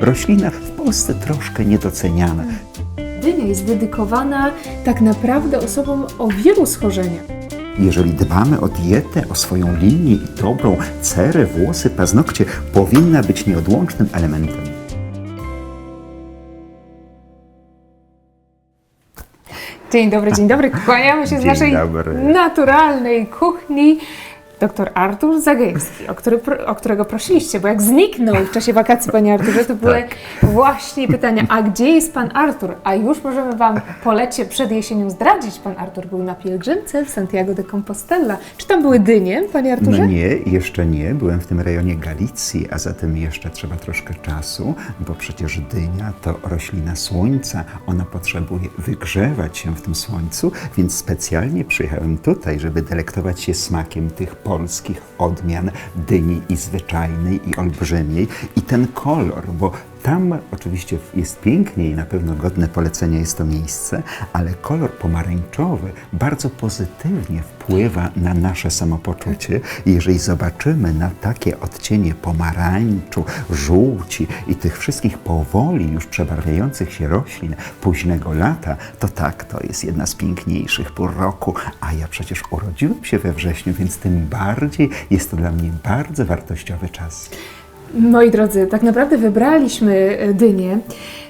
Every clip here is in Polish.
Roślina w Polsce troszkę niedoceniana. Dynia jest dedykowana tak naprawdę osobom o wielu schorzeniach. Jeżeli dbamy o dietę, o swoją linię i dobrą cerę, włosy, paznokcie, powinna być nieodłącznym elementem. Dzień dobry, dzień dobry. Kłaniamy się z Dzień naszej dobry. naturalnej kuchni. Doktor Artur Zagajewski, o, który, o którego prosiliście, bo jak zniknął w czasie wakacji, panie Arturze, to były Tak. właśnie pytania, a gdzie jest pan Artur? A już możemy wam po lecie przed jesienią zdradzić, pan Artur był na pielgrzymce w Santiago de Compostela. Czy tam były dynie, panie Arturze? No nie, jeszcze nie. Byłem w tym rejonie Galicji, a zatem jeszcze trzeba troszkę czasu, bo przecież dynia to roślina słońca. Ona potrzebuje wygrzewać się w tym słońcu, więc specjalnie przyjechałem tutaj, żeby delektować się smakiem tych polskich odmian dyni i zwyczajnej, i olbrzymiej. I ten kolor, bo tam oczywiście jest pięknie i na pewno godne polecenia jest to miejsce, ale kolor pomarańczowy bardzo pozytywnie wpływa na nasze samopoczucie. Jeżeli zobaczymy na takie odcienie pomarańczu, żółci i tych wszystkich powoli już przebarwiających się roślin późnego lata, to tak, to jest jedna z piękniejszych pór roku. A ja przecież urodziłem się we wrześniu, więc tym bardziej jest to dla mnie bardzo wartościowy czas. Moi drodzy, tak naprawdę wybraliśmy e, dynię.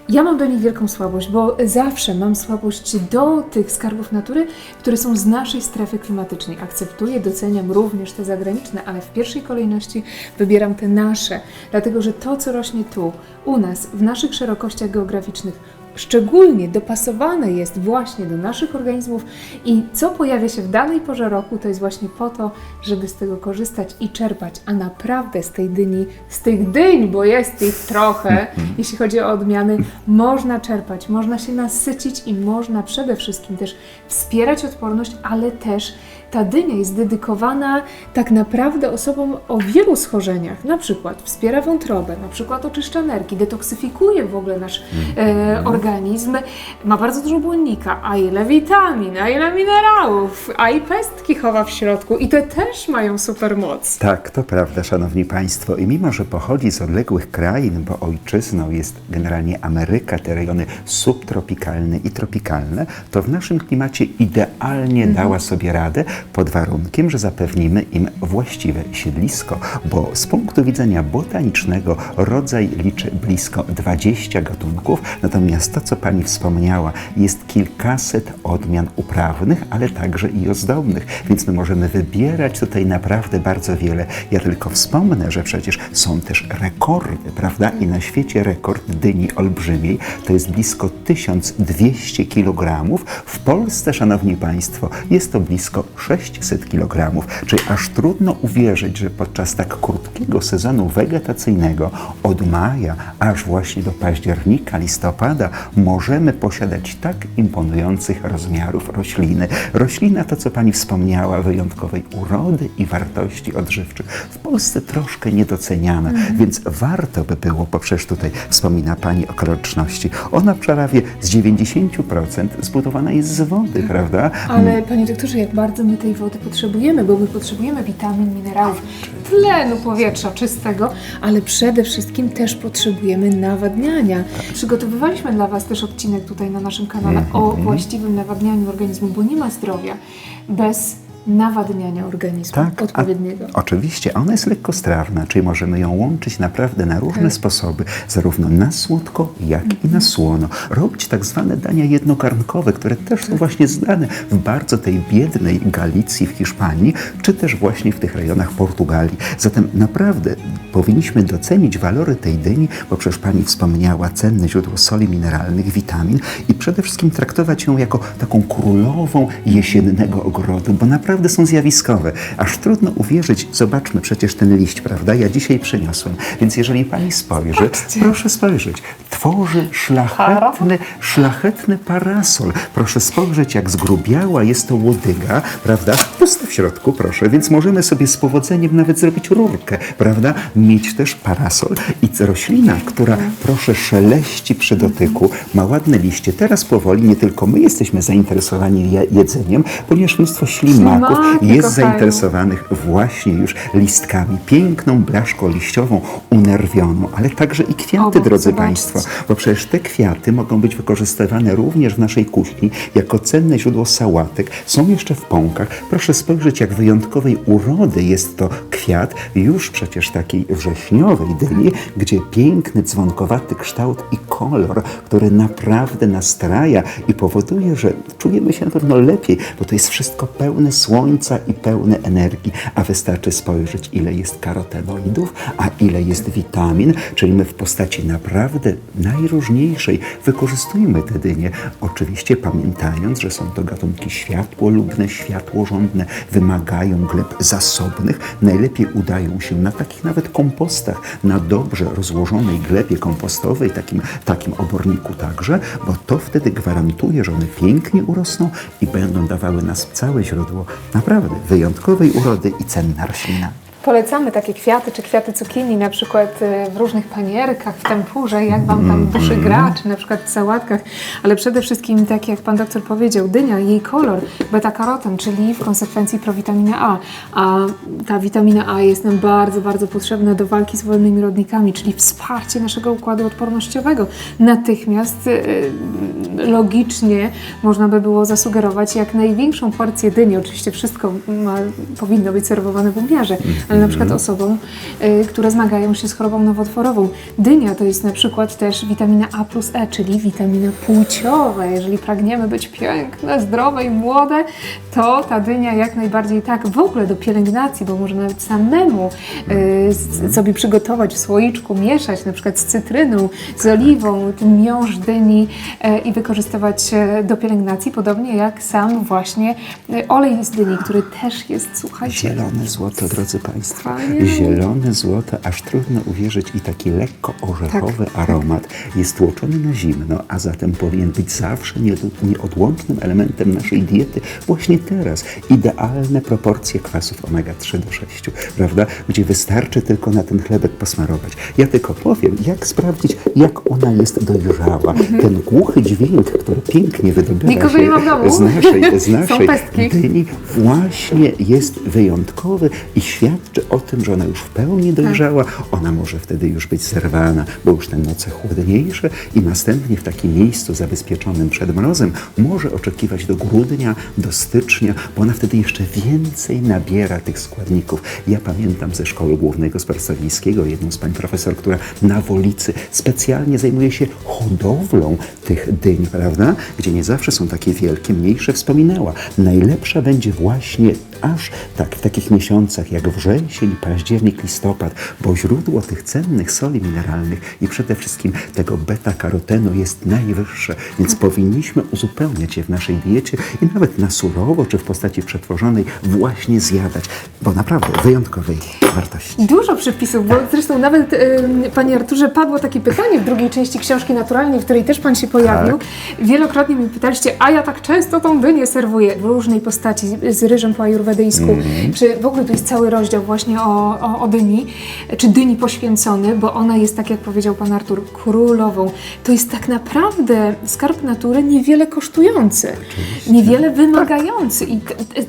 Ja mam do nich wielką słabość, bo zawsze mam słabość do tych skarbów natury, które są z naszej strefy klimatycznej. Akceptuję, doceniam również te zagraniczne, ale w pierwszej kolejności wybieram te nasze, dlatego że to, co rośnie tu, u nas, w naszych szerokościach geograficznych, szczególnie dopasowane jest właśnie do naszych organizmów i co pojawia się w danej porze roku, to jest właśnie po to, żeby z tego korzystać i czerpać, a naprawdę z tej dyni, z tych dyń, bo jest ich trochę, jeśli chodzi o odmiany, można czerpać, można się nasycić i można przede wszystkim też wspierać odporność, ale też ta dynia jest dedykowana tak naprawdę osobom o wielu schorzeniach. Na przykład wspiera wątrobę, na przykład oczyszcza nerki, detoksyfikuje w ogóle nasz e, organizm. Ma bardzo dużo błonnika, a ile witamin, a ile minerałów, a i pestki chowa w środku. I te też mają super moc. Tak, to prawda, szanowni państwo. I mimo, że pochodzi z odległych krain, bo ojczyzną jest generalnie Ameryka, te rejony subtropikalne i tropikalne, to w naszym klimacie idealnie dała sobie radę pod warunkiem, że zapewnimy im właściwe siedlisko, bo z punktu widzenia botanicznego rodzaj liczy blisko 20 gatunków, natomiast to, co pani wspomniała, jest kilkaset odmian uprawnych, ale także i ozdobnych, więc my możemy wybierać tutaj naprawdę bardzo wiele. Ja tylko wspomnę, że przecież są też rekordy, prawda? I na świecie rekord dyni olbrzymiej to jest blisko 1200 kg. W Polsce, szanowni państwo, jest to blisko 600 kg. Czyli aż trudno uwierzyć, że podczas tak krótkiego sezonu wegetacyjnego od maja aż właśnie do października, listopada możemy posiadać tak imponujących rozmiarów rośliny. Roślina to, co pani wspomniała, wyjątkowej urody i wartości odżywczych. W Polsce troszkę niedoceniana, więc warto by było, bo przecież tutaj wspomina pani o kaloryczności. Ona prawie z 90% zbudowana jest z wody, prawda? Ale panie doktorze, jak bardzo my tej wody potrzebujemy, bo my potrzebujemy witamin, minerałów, tlenu powietrza czystego, ale przede wszystkim też potrzebujemy nawadniania. Przygotowywaliśmy dla Was też odcinek tutaj na naszym kanale o właściwym nawadnianiu organizmu, bo nie ma zdrowia bez nawadniania organizmu Tak, a- odpowiedniego. Oczywiście, ona jest lekkostrawna, czyli możemy ją łączyć naprawdę na różne Tak. sposoby, zarówno na słodko, jak i na słono. Robić tak zwane dania jednogarnkowe, które też są właśnie znane w bardzo tej biednej Galicji w Hiszpanii, czy też właśnie w tych rejonach Portugalii. Zatem naprawdę powinniśmy docenić walory tej dyni, bo przecież Pani wspomniała cenne źródło soli mineralnych, witamin i przede wszystkim traktować ją jako taką królową jesiennego ogrodu, bo naprawdę są zjawiskowe. Aż trudno uwierzyć, zobaczmy przecież ten liść, prawda? Ja dzisiaj przyniosłem, więc jeżeli Pani spojrzy, proszę spojrzeć. tworzy szlachetny, szlachetny parasol. Proszę spojrzeć, jak zgrubiała jest to łodyga, prawda? Puste w środku, proszę, więc możemy sobie z powodzeniem nawet zrobić rurkę, prawda? Mieć też parasol. I roślina, która, proszę, szeleści przy dotyku, ma ładne liście. Teraz powoli nie tylko my jesteśmy zainteresowani je- jedzeniem, ponieważ mnóstwo ślimaków Jest zainteresowanych właśnie już listkami, piękną blaszką liściową, unerwioną, ale także i kwiaty, drodzy. Państwo, bo przecież te kwiaty mogą być wykorzystywane również w naszej kuchni jako cenne źródło sałatek. Są jeszcze w pąkach. Proszę spojrzeć, jak wyjątkowej urody jest to kwiat, już przecież takiej wrześniowej dyni, gdzie piękny, dzwonkowaty kształt i kolor, który naprawdę nastraja i powoduje, że czujemy się na pewno lepiej, bo to jest wszystko pełne słońca i pełne energii, a wystarczy spojrzeć, ile jest karotenoidów, a ile jest witamin, czyli my w postaci naprawdę najróżniejszej wykorzystujmy te dynie, oczywiście pamiętając, że są to gatunki światłolubne, światłożądne, wymagają gleb zasobnych, najlepiej udają się na takich nawet kompostach, na dobrze rozłożonej glebie kompostowej, takim, takim oborniku także, bo to wtedy gwarantuje, że one pięknie urosną i będą dawały nas całe źródło naprawdę wyjątkowej urody i cenna roślina. Polecamy takie kwiaty, czy kwiaty cukinii, na przykład e, w różnych panierkach, w tempurze, jak Wam tam duszy gra, czy na przykład w sałatkach, ale przede wszystkim, tak jak Pan doktor powiedział, dynia, jej kolor, beta-karoten, czyli w konsekwencji prowitaminę A, a ta witamina A jest nam bardzo, bardzo potrzebna do walki z wolnymi rodnikami, czyli wsparcie naszego układu odpornościowego. Natychmiast e, logicznie można by było zasugerować jak największą porcję dyni, oczywiście wszystko ma, powinno być serwowane w umiarze, ale na przykład osobom, y, które zmagają się z chorobą nowotworową. Dynia to jest na przykład też witamina A plus E, czyli witamina płciowa. Jeżeli pragniemy być piękne, zdrowe i młode, to ta dynia jak najbardziej tak. W ogóle do pielęgnacji, bo można nawet samemu y, sobie przygotować w słoiczku, mieszać na przykład z cytryną, z oliwą, ten miąższ dyni e, i wykorzystywać do pielęgnacji, podobnie jak sam właśnie olej z dyni, który też jest, słuchajcie, Zielone złoto, drodzy Państwo. Wspaniałe. Zielone złoto, aż trudno uwierzyć i taki lekko orzechowy Tak, aromat jest tłoczony na zimno, a zatem powinien być zawsze nie- nieodłącznym elementem naszej diety. Właśnie teraz idealne proporcje kwasów omega-3 do 6, prawda? Gdzie wystarczy tylko na ten chlebek posmarować. Ja tylko powiem, jak sprawdzić, jak ona jest dojrzała. Ten głuchy dźwięk, który pięknie wydobywa Mhm. Nikogo się z naszej, z naszej dyni właśnie jest wyjątkowy i świadczy o tym, że ona już w pełni dojrzała. Ona może wtedy już być zerwana, bo już te noce chłodniejsze i następnie w takim miejscu zabezpieczonym przed mrozem może oczekiwać do grudnia, do stycznia, bo ona wtedy jeszcze więcej nabiera tych składników. Ja pamiętam ze Szkoły Głównej Gospodarstwa Wiejskiego jedną z pań profesor, która na Wolicy specjalnie zajmuje się hodowlą tych dyń, prawda? Gdzie nie zawsze są takie wielkie, mniejsze, wspominała. Najlepsza będzie właśnie aż tak w takich miesiącach jak wrzesień, październik, listopad, bo źródło tych cennych soli mineralnych i przede wszystkim tego beta-karotenu jest najwyższe, więc powinniśmy uzupełniać je w naszej diecie i nawet na surowo czy w postaci przetworzonej właśnie zjadać, bo naprawdę wyjątkowej wartości. Dużo przepisów, bo zresztą nawet ym, Panie Arturze padło takie pytanie w drugiej części książki naturalnej, w której też Pan się pojawił. Wielokrotnie mi pytaliście, a ja tak często tą dynię serwuję w różnej postaci, z ryżem po ajurwedyjsku, czy w ogóle tu jest cały rozdział właśnie o, o, o dyni, czy dyni poświęcony, bo ona jest, tak jak powiedział Pan Artur, królową. To jest tak naprawdę skarb natury niewiele kosztujący, niewiele wymagający. I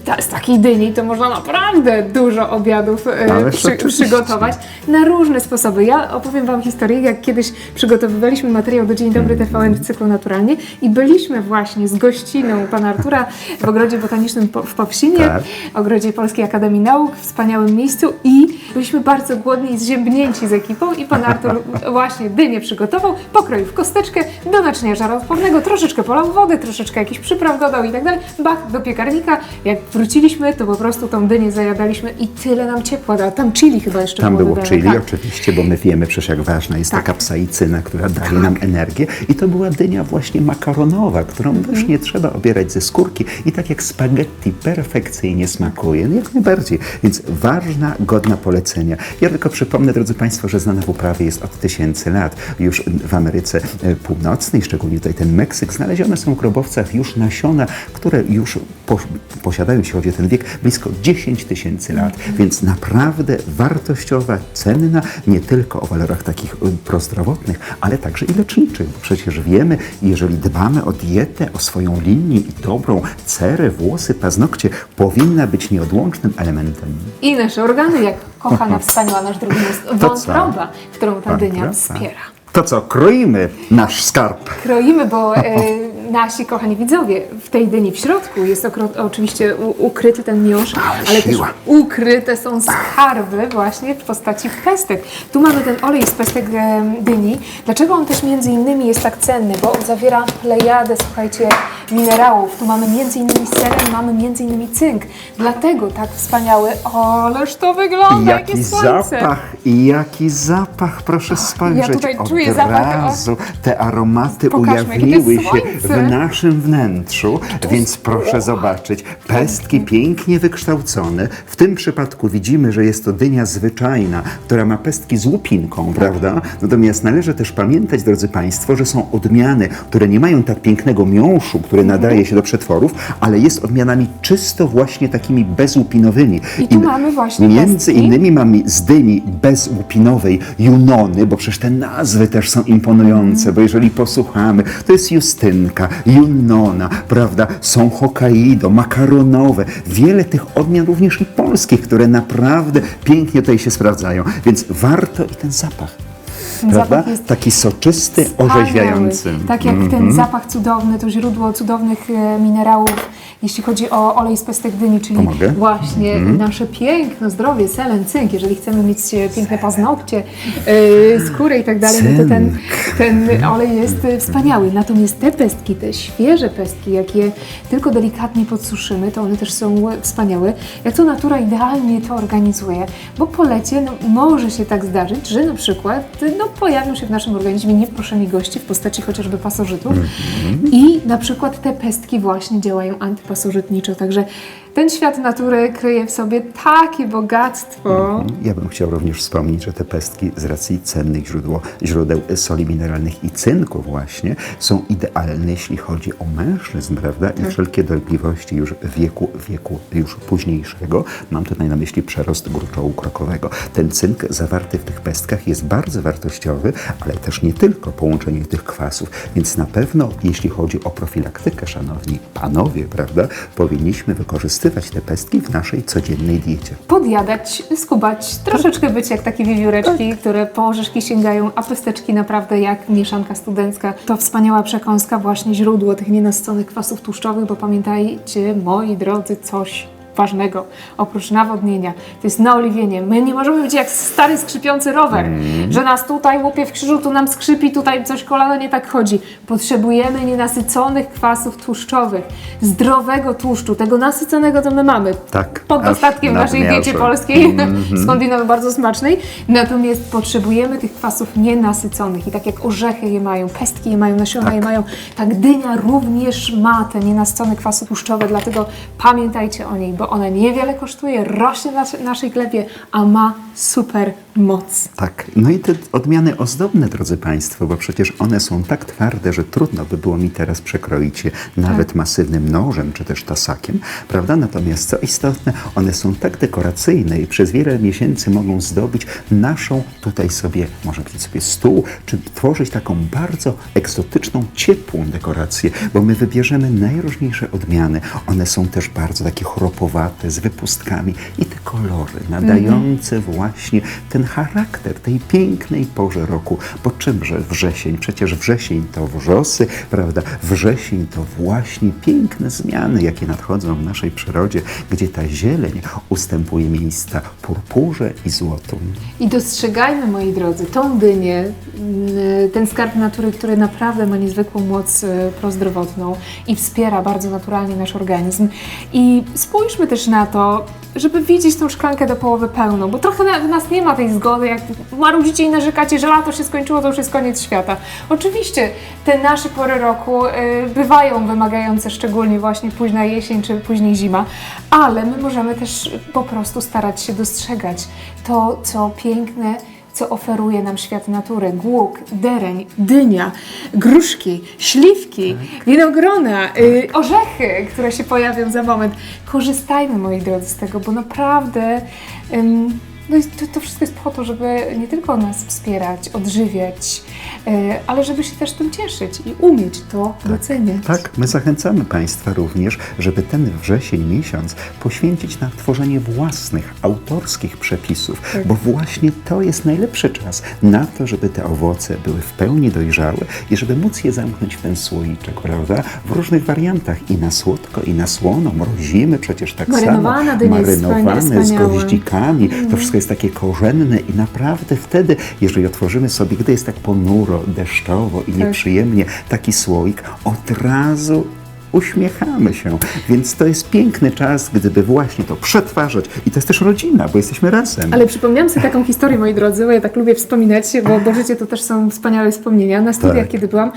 ta, z takiej dyni to można naprawdę dużo obiadów e, Ależ przy, oczywiście. przygotować na różne sposoby. Ja opowiem Wam historię, jak kiedyś przygotowywaliśmy materiał do Dzień Dobry TVN w cyklu Naturalnie i byliśmy właśnie z gościną Pana Artura w Ogrodzie Botanicznym w Popsinie, Tak. Ogrodzie Polskiej Akademii Nauk, w wspaniałym miejscu i byliśmy bardzo głodni i zziębnięci z ekipą i Pan Artur właśnie dynię przygotował, pokroił w kosteczkę, do naczynia żaroodpornego, troszeczkę polał wody, troszeczkę jakichś przypraw dodał i tak dalej, bach, do piekarnika. Jak wróciliśmy, to po prostu tą dynię zajadaliśmy i tyle nam ciepła dała. Tam chili chyba jeszcze Tam było było chili, tak. oczywiście, bo my wiemy przecież jak ważna jest Tak. taka psaicyna, która daje nam energię. I to była dynia właśnie makaronowa, którą Mhm. też nie trzeba obierać ze skórki. I tak jak spaghetti perfekcyjnie smakuje, no jak najbardziej. Więc ważne godna, polecenia. Ja tylko przypomnę, drodzy Państwo, że znana w uprawie jest od tysięcy lat. Już w Ameryce e, Północnej, szczególnie tutaj ten Meksyk, znalezione są w grobowcach już nasiona, które już po, posiadają, jeśli chodzi o ten wiek, blisko 10 tysięcy lat. Więc naprawdę wartościowa, cenna, nie tylko o walorach takich y, prozdrowotnych, ale także i leczniczych. Bo przecież wiemy, jeżeli dbamy o dietę, o swoją linię i dobrą cerę, włosy, paznokcie, powinna być nieodłącznym elementem. I nasze organy, jak kochana, wspaniała nasz drugi co? wątroba, którą ta dynia wspiera. To co, kroimy nasz skarb. Kroimy, bo e, nasi kochani widzowie, w tej dyni w środku jest oczywiście ukryty ten miąższ, Ale też ukryte są skarby właśnie w postaci pestek. Tu mamy ten olej z pestek dyni. Dlaczego on też między innymi jest tak cenny? Bo on zawiera plejadę, słuchajcie, minerałów. Tu mamy między innymi selen, mamy między innymi cynk. Dlatego tak wspaniały, ależ to wygląda, jakie Jaki słońce! zapach, jaki zapach, proszę spojrzeć. tutaj Od czuję zapach, razu te aromaty Pokażmy, jakie ujawniły się słońce. W naszym wnętrzu, więc proszę zobaczyć. Pestki pięknie wykształcone. W tym przypadku widzimy, że jest to dynia zwyczajna, która ma pestki z łupinką, prawda? Natomiast należy też pamiętać, drodzy Państwo, że są odmiany, które nie mają tak pięknego miąższu, który Mhm. nadaje się do przetworów, ale jest odmianami czysto właśnie takimi bezłupinowymi. I tu mamy właśnie Między pestki. innymi mamy z dyni bezłupinowej Junony, bo przecież te nazwy też są imponujące, bo jeżeli posłuchamy, to jest Justynka, Junona, prawda? Są Hokkaido, makaronowe, wiele tych odmian również i polskich, które naprawdę pięknie tutaj się sprawdzają, więc warto i ten zapach. Prawda? Taki soczysty, Wspaniały. orzeźwiający. Tak jak Mhm. ten zapach cudowny, to źródło cudownych e, minerałów, jeśli chodzi o olej z pestek dyni, czyli Pomogę? Mhm. właśnie nasze piękno, zdrowie, selen, cynk. Jeżeli chcemy mieć e, piękne paznokcie, e, skórę i tak dalej, no to ten, ten olej jest wspaniały. Natomiast te pestki, te świeże pestki, jak je tylko delikatnie podsuszymy, to one też są wspaniałe. Jak to natura idealnie to organizuje, bo po lecie no, może się tak zdarzyć, że na przykład no, pojawią się w naszym organizmie nieproszeni goście w postaci chociażby pasożytów i na przykład te pestki właśnie działają antypasożytniczo, także ten świat natury kryje w sobie takie bogactwo. Ja bym chciał również wspomnieć, że te pestki z racji cennych źródło, źródeł soli mineralnych i cynku właśnie są idealne, jeśli chodzi o mężczyzn, prawda? I wszelkie dolegliwości już wieku, wieku już późniejszego. Mam tutaj na myśli przerost gruczołu krokowego. Ten cynk zawarty w tych pestkach jest bardzo wartościowy, ale też nie tylko połączenie tych kwasów, więc na pewno jeśli chodzi o profilaktykę, szanowni panowie, prawda, powinniśmy wykorzystywać te pestki w naszej codziennej diecie. Podjadać, skubać, troszeczkę być jak takie wiewióreczki, które po orzeszki sięgają, a pesteczki naprawdę jak mieszanka studencka. To wspaniała przekąska, właśnie źródło tych nienasyconych kwasów tłuszczowych, bo pamiętajcie, moi drodzy, coś ważnego, oprócz nawodnienia, to jest naoliwienie. My nie możemy być jak stary skrzypiący rower, że nas tutaj łupie w krzyżu, tu nam skrzypi, tutaj coś kolano nie tak chodzi. Potrzebujemy nienasyconych kwasów tłuszczowych, zdrowego tłuszczu, tego nasyconego, co my mamy. Tak, Pod dostatkiem w naszej diecie polskiej, Mhm. skądinąd bardzo smacznej. Natomiast potrzebujemy tych kwasów nienasyconych i tak jak orzechy je mają, pestki je mają, nasiona je mają, tak dynia również ma te nienasycone kwasy tłuszczowe, dlatego pamiętajcie o niej, bo ona niewiele kosztuje, rośnie w nas- naszej glebie, a ma super moc. Tak, no i te odmiany ozdobne, drodzy Państwo, bo przecież one są tak twarde, że trudno by było mi teraz przekroić je nawet masywnym nożem czy też tasakiem, prawda? Natomiast co istotne, one są tak dekoracyjne i przez wiele miesięcy mogą zdobić naszą tutaj sobie, można powiedzieć sobie stół, czy tworzyć taką bardzo egzotyczną, ciepłą dekorację, bo my wybierzemy najróżniejsze odmiany. One są też bardzo takie chropowate, z wypustkami i te kolory nadające właśnie ten charakter tej pięknej porze roku. Bo czymże wrzesień? Przecież wrzesień to wrzosy, prawda? Wrzesień to właśnie piękne zmiany, jakie nadchodzą w naszej przyrodzie, gdzie ta zieleń ustępuje miejsca purpurze i złotu. I dostrzegajmy, moi drodzy, tą dynię, mm, ten skarb natury, który naprawdę ma niezwykłą moc e, prozdrowotną i wspiera bardzo naturalnie nasz organizm. I spójrzmy też na to, żeby widzieć tą szklankę do połowy pełną, bo trochę w nas nie ma tej zgody, jak marudzicie i narzekacie, że lato się skończyło, to już jest koniec świata. Oczywiście te nasze pory roku y, bywają wymagające, szczególnie właśnie późna jesień czy później zima, ale my możemy też po prostu starać się dostrzegać to, co piękne, co oferuje nam świat natury. Głuk, dereń, dynia, gruszki, śliwki, winogrona, y, orzechy, które się pojawią za moment. Korzystajmy, moi drodzy, z tego, bo naprawdę ym, no i to, to wszystko jest po to, żeby nie tylko nas wspierać, odżywiać, y, ale żeby się też tym cieszyć i umieć to doceniać. Tak, my zachęcamy Państwa również, żeby ten wrzesień miesiąc poświęcić na tworzenie własnych, autorskich przepisów, Tak. bo właśnie to jest najlepszy czas na to, żeby te owoce były w pełni dojrzałe i żeby móc je zamknąć w ten słoiczek, prawda? W różnych wariantach i na słodko, i na słono. Mrozimy przecież tak Marynowana samo. Marynowane z goździkami. To wszystko jest takie korzenne i naprawdę wtedy, jeżeli otworzymy sobie, gdy jest tak ponuro, deszczowo i nieprzyjemnie, taki słoik, od razu uśmiechamy się. Więc to jest piękny czas, gdyby właśnie to przetwarzać. I to jest też rodzina, bo jesteśmy razem. Ale przypomniałam sobie taką historię, moi drodzy, bo ja tak lubię wspominać, bo, bo życie to też są wspaniałe wspomnienia. Na studiach, Tak. kiedy byłam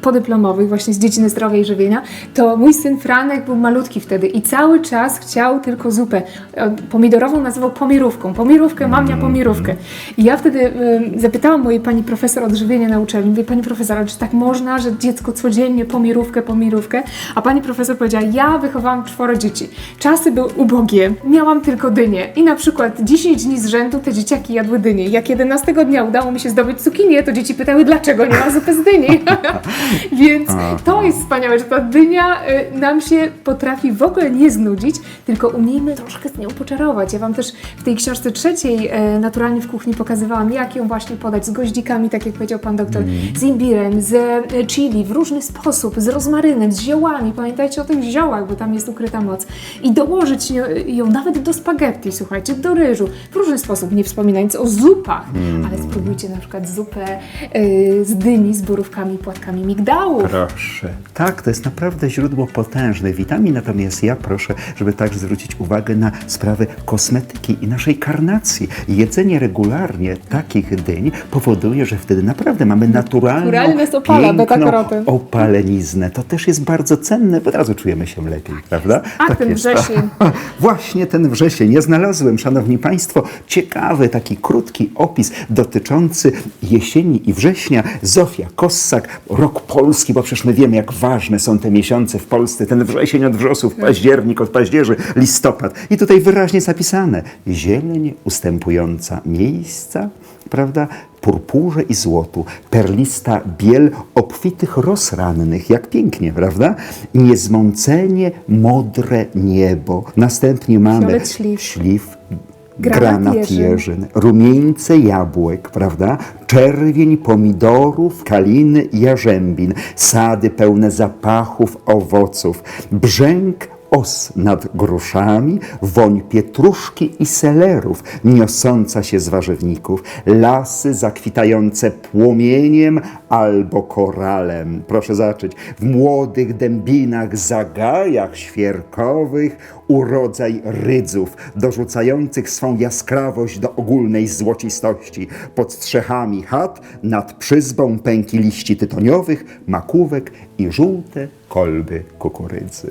podyplomowych, właśnie z dziedziny zdrowia i żywienia, to mój syn Franek był malutki wtedy i cały czas chciał tylko zupę. E, Pomidorową nazywał pomirówką. Pomirówkę, mamia pomirówkę. I ja wtedy e, zapytałam mojej pani profesor odżywienia na uczelni, mówię, pani profesor, ale czy tak można, że dziecko codziennie pomirówkę, pomirówkę? A pani profesor powiedziała, ja wychowałam czworo dzieci. Czasy były ubogie, miałam tylko dynię i na przykład 10 dni z rzędu te dzieciaki jadły dynię. Jak 11 dnia udało mi się zdobyć cukinię, to dzieci pytały, dlaczego nie ma zupy z dyni. Więc to jest wspaniałe, że ta dynia y, nam się potrafi w ogóle nie znudzić, tylko umiejmy troszkę z nią poczarować. Ja Wam też w tej książce trzeciej, e, Naturalnie w kuchni, pokazywałam, jak ją właśnie podać z goździkami, tak jak powiedział Pan doktor, z imbirem, z e, chili, w różny sposób, z rozmarynem, z ziołami. Pamiętajcie o tych ziołach, bo tam jest ukryta moc. I dołożyć ją, nawet do spaghetti, słuchajcie, do ryżu, w różny sposób, nie wspominając o zupach, ale spróbujcie na przykład zupę e, z dyni z borówkami płatkami migdałów. Proszę. Tak, to jest naprawdę źródło potężnych witamin, natomiast ja proszę, żeby także zwrócić uwagę na sprawę kosmetyki i naszej karnacji. Jedzenie regularnie takich dyń powoduje, że wtedy naprawdę mamy naturalną, Naturalnie nas opala piękną opaleniznę. To też jest bardzo cenne, bo od razu czujemy się lepiej, prawda? A ten jest. wrzesień. Właśnie ten wrzesień. Ja znalazłem, szanowni państwo, ciekawy taki krótki opis dotyczący jesieni i września. Zofia Kossak, rok polski, bo przecież my wiemy, jak ważne są te miesiące w Polsce. Ten wrzesień od wrzosów, październik od paździerzy, listopad. I tutaj wyraźnie jest napisane, zieleń ustępująca miejsca, prawda? Purpurze i złotu, perlista biel obfitych ros rannych, jak pięknie, prawda? Niezmącenie modre niebo. Następnie mamy Fiolet śliw. śliw Granat jeżyn, rumieńce jabłek, prawda? Czerwień pomidorów, kaliny jarzębin, sady pełne zapachów owoców, brzęk os nad gruszami, woń pietruszki i selerów niosąca się z warzywników, lasy zakwitające płomieniem albo koralem. Proszę zacząć. W młodych dębinach, zagajach świerkowych urodzaj rydzów, dorzucających swą jaskrawość do ogólnej złocistości. Pod strzechami chat, nad przyzbą pęki liści tytoniowych, makówek i żółte kolby kukurydzy.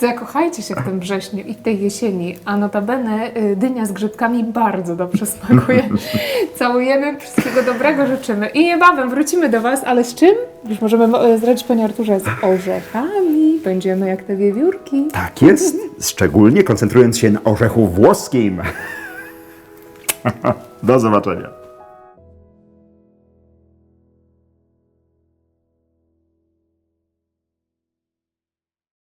Zakochajcie się w tym wrześniu i w tej jesieni, a notabene y, dynia z grzybkami bardzo dobrze smakuje. Całujemy, wszystkiego dobrego życzymy i niebawem wrócimy do Was, ale z czym? Już możemy e, zdradzić Panie Arturze, z orzechami. Będziemy jak te wiewiórki. Tak jest, szczególnie koncentrując się na orzechu włoskim. Do zobaczenia.